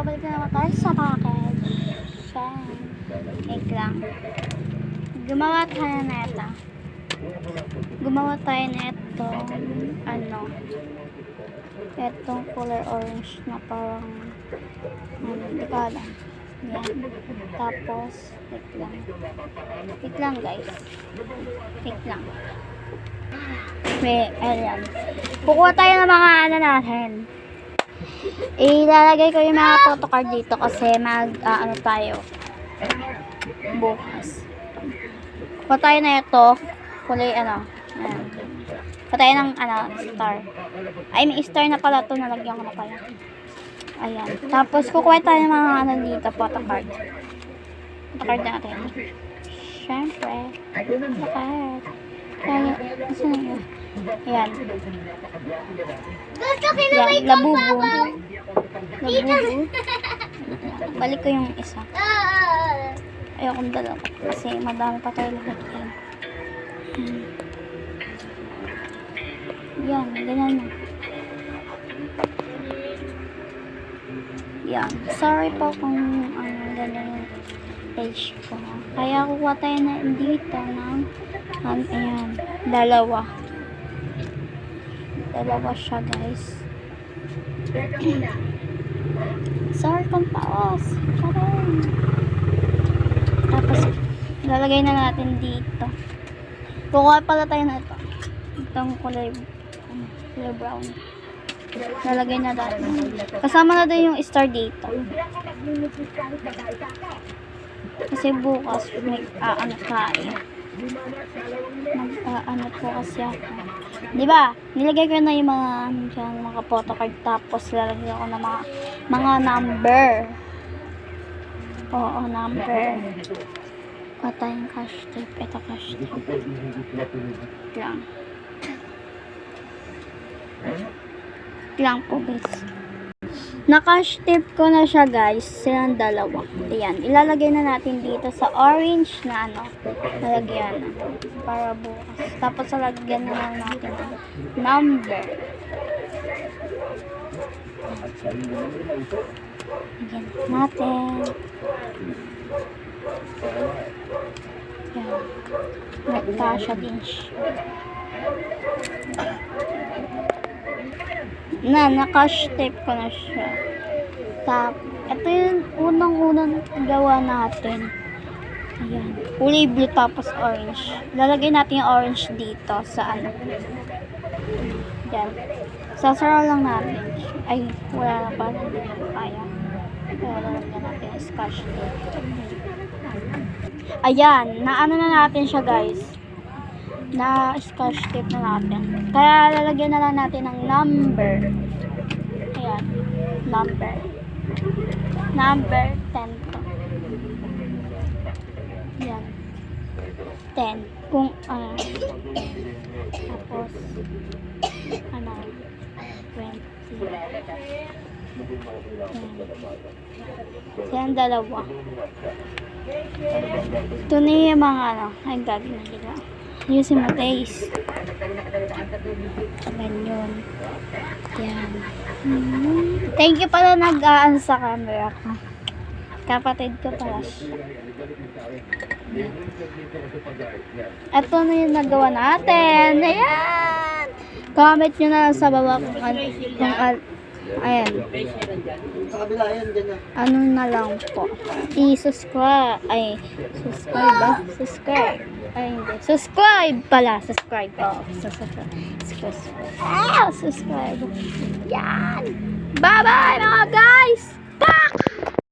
babalik na naman tayo sa package. Siyan. Wait lang. Gumawa tayo na ito. Gumawa tayo na ito. Ano? Itong color orange na parang ano, alam. Yan. Tapos, wait lang. Wait lang guys. Wait lang. May, ayan. Kukuha tayo ng mga ano natin. Ilalagay ko yung mga photocard dito kasi mag, ah, ano tayo, bukas. Tayo na ito, kulay ano, ayan. Tayo ng, ano, star. Ay, may star na pala ito, nalagyan ko na pala. Ayan. Tapos, kukuha tayo ng mga ano dito, photocard. Photocard natin. Siyempre. Photocard. Kaya, gusto na yun. Ayan. Gusto ko na Yan, may labubo. Labubo. Balik ko yung isa. Ayokong dalawa. Kasi madami pa tayo lahat yan. Hmm. Yan, ganyan na. Yan. Sorry po kung ano, ganyan yung page ko. Kaya kukuha tayo na dito ng ano, ayan, dalawa. Dalawa siya, guys. Sorry kung paos. Charing. Tapos, lalagay na natin dito. Kukuha pala tayo na ito. Itong kulay, ano, kulay brown. Lalagay na natin. Kasama na din yung star dito. Kasi bukas, may aano tayo. Mag, ano po kasi ako. Di ba? Nilagay ko na yung mga, ano dyan, mga photocard. Tapos, lalagay ko na mga, mga number. Oo, number. Pata yung cash tape. Ito cash tape. Lang. Lang po guys. Na-cash tape ko na siya guys. Silang dalawa. Ayan. Ilalagay na natin dito sa orange na ano. Lalagyan na. Para bukas. Tapos lalagyan na lang natin number. Lagyan natin. Yan. Nagkasya din siya. Na, nakash tape ko na siya. Tap, ito yung unang-unang gawa natin. Ayan. Kulay blue tapos orange. Lalagay natin yung orange dito sa ano. Yan. Sasara lang natin. Ay, wala na pa. Hindi na kaya. Kaya lalagyan natin yung scotch tape. Ayan, naano na natin siya guys. Na scotch tape na natin. Kaya lalagyan na lang natin ng number. Ayan, number. Number 10 to. Ayan. 10. Kung, ah, tapos, ano, 20. Ayan, dalawa. Ito na yung mga ano, ay gagawin na nila. Ayusin mo, taste. Ganyan. Yan. Hmm. Thank you pala nag-aan sa camera ko. Kapatid ko pala siya. Ito na yung nagawa natin. Ayan! Comment nyo na lang sa baba kung kung ayan. Sa kabila, yan, dyan na. ano na lang po. I-subscribe. Ay, subscribe ba? Subscribe. Ay, hindi. Subscribe pala. Subscribe. Oo. subscribe. Subscribe. Ah, subscribe. Yan. Bye-bye mga guys!